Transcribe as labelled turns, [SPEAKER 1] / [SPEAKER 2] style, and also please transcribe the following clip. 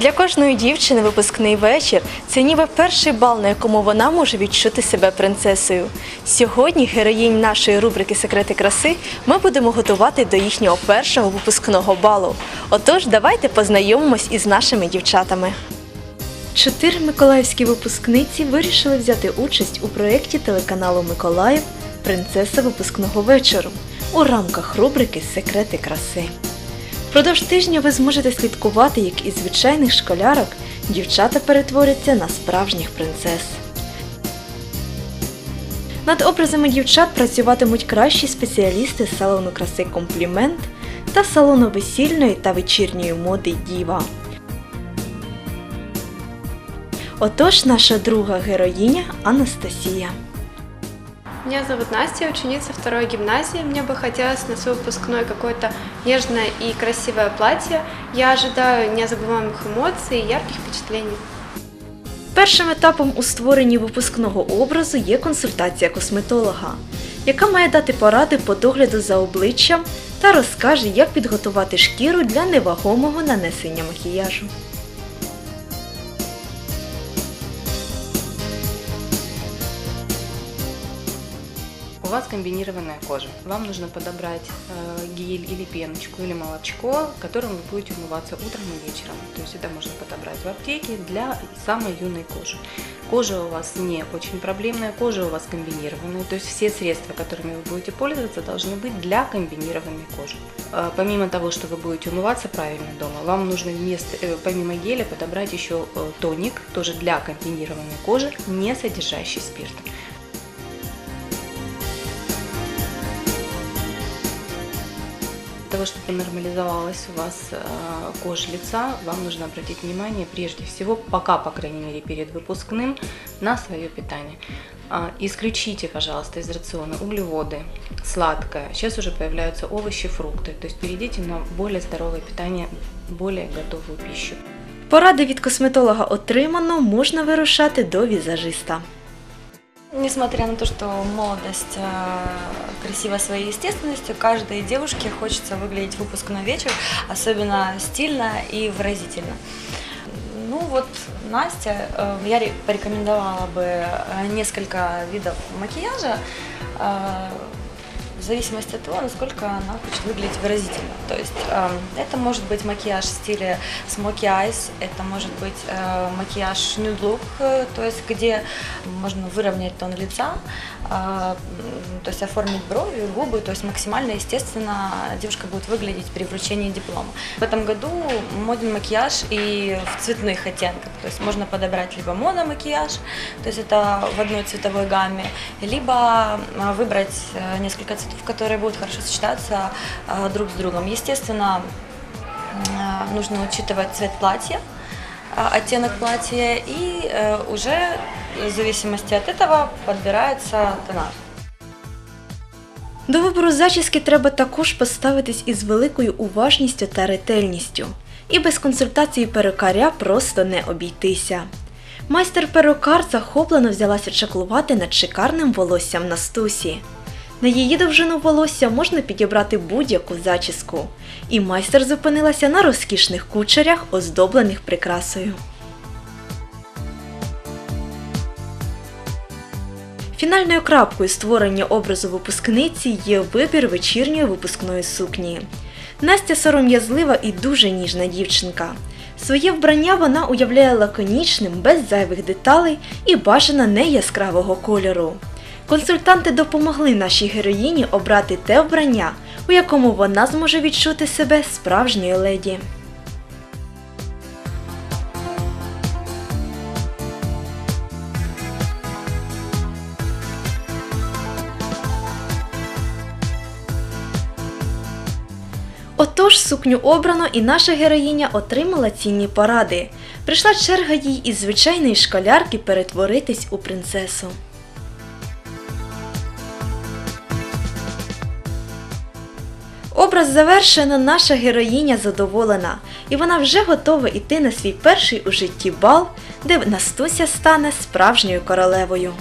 [SPEAKER 1] Для кожної дівчини випускний вечір це ніби перший бал, на якому вона може відчути себе принцесою. Сьогодні героїнь нашої рубрики Секрети краси ми будемо готувати до їхнього першого випускного балу. Отож, давайте познайомимось із нашими дівчатами. Чотири миколаївські випускниці вирішили взяти участь у проєкті телеканалу Миколаїв Принцеса випускного вечору у рамках рубрики Секрети краси. Впродовж тижня ви зможете слідкувати, як із звичайних школярок дівчата перетворяться на справжніх принцес. Над образами дівчат працюватимуть кращі спеціалісти салону краси Комплімент та салону весільної та вечірньої моди Діва. Отож, наша друга героїня Анастасія.
[SPEAKER 2] Меня зовут Настя, ученица второй гимназии. Мне бы хотелось на свой выпускной какое-то нежное и красивое платье. Я ожидаю незабываемых эмоций и ярких впечатлений.
[SPEAKER 1] Першим етапом у створенні випускного образу є консультація косметолога, яка має дати поради по догляду за обличчям та розкаже, як підготувати шкіру для невагомого нанесення макіяжу.
[SPEAKER 3] Вас комбинированная кожа. Вам нужно подобрать э, гель или пеночку или молочко, которым вы будете умываться утром и вечером. То есть это можно подобрать в аптеке для самой юной кожи. Кожа у вас не очень проблемная, кожа у вас комбинированная. То есть все средства, которыми вы будете пользоваться, должны быть для комбинированной кожи. Э, Помимо того, что вы будете умываться правильно дома, вам нужно вместо, э, помимо геля подобрать еще э, тоник, тоже для комбинированной кожи, не содержащий спирт. того, чтобы нормализовалась у вас э, кожа лица, вам нужно обратить внимание прежде всего, пока, по крайней мере, перед выпускным, на свое питание. А, Исключите, пожалуйста, из рациона углеводы, сладкое. Сейчас уже появляются овощи, фрукты. То есть перейдите на более здоровое питание, более готовую пищу.
[SPEAKER 1] Поради від косметолога отримано, можна вирушати до візажиста.
[SPEAKER 4] Несмотря на то, что молодость э, красива своей естественностью, каждой девушке хочется выглядеть выпускной вечер особенно стильно и выразительно. Ну вот Настя, э, я ре- порекомендовала бы э, несколько видов макияжа зависимости от того, насколько она хочет выглядеть выразительно. То есть э, это может быть макияж в стиле smoky eyes, это может быть э, макияж nude look, э, то есть где можно выровнять тон лица, э, то есть оформить брови, губы, то есть максимально естественно девушка будет выглядеть при вручении диплома. В этом году моден макияж и в цветных оттенках, то есть можно подобрать либо мономакияж, то есть это в одной цветовой гамме, либо выбрать несколько цветов, которые будут хорошо сочетаться э, друг с другом. Естественно, э, нужно учитывать цвет платья, э, оттенок платья и э, уже в зависимости от этого подбирается тонаж.
[SPEAKER 1] До вибору зачіски треба також поставитись із великою уважністю та ретельністю. І без консультації перукаря просто не обійтися. Майстер перукар захоплено взялася чаклувати над шикарним волоссям Настусі. На її довжину волосся можна підібрати будь-яку зачіску. І майстер зупинилася на розкішних кучерях, оздоблених прикрасою. Фінальною крапкою створення образу випускниці є вибір вечірньої випускної сукні. Настя сором'язлива і дуже ніжна дівчинка. Своє вбрання вона уявляє лаконічним, без зайвих деталей і бажано не яскравого кольору. Консультанти допомогли нашій героїні обрати те вбрання, у якому вона зможе відчути себе справжньою леді. Отож, сукню обрано і наша героїня отримала цінні поради. Прийшла черга їй із звичайної школярки перетворитись у принцесу. Образ завершено, наша героїня задоволена, і вона вже готова йти на свій перший у житті бал, де Настуся стане справжньою королевою.